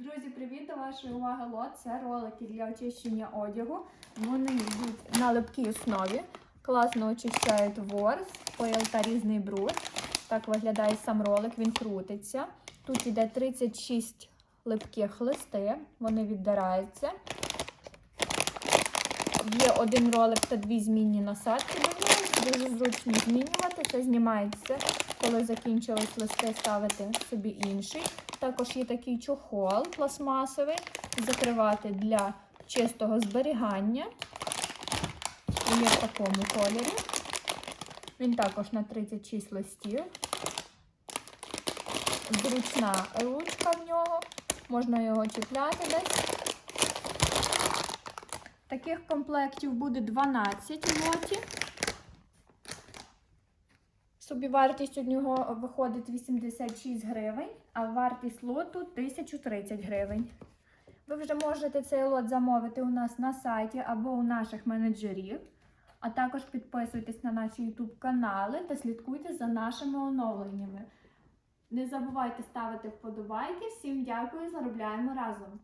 Друзі, привіт до вашої уваги лот. Це ролики для очищення одягу. Вони йдуть на липкій основі. Класно очищають ворс, пил та різний бруд. Так виглядає сам ролик, він крутиться. Тут йде 36 липких листи, вони віддираються. Є один ролик та дві змінні насадки. Дуже зручно змінювати. Це знімається, коли закінчились листи, ставити собі інший. Також є такий чохол пластмасовий, закривати для чистого зберігання. Є в такому кольорі. Він також на 36 листів. Зручна ручка в нього, можна його чіпляти десь. Таких комплектів буде 12 в лоті. Собівартість у нього виходить 86 гривень, а вартість лоту 1030 гривень. Ви вже можете цей лот замовити у нас на сайті або у наших менеджерів. А також підписуйтесь на наші YouTube канали та слідкуйте за нашими оновленнями. Не забувайте ставити вподобайки. Всім дякую, заробляємо разом!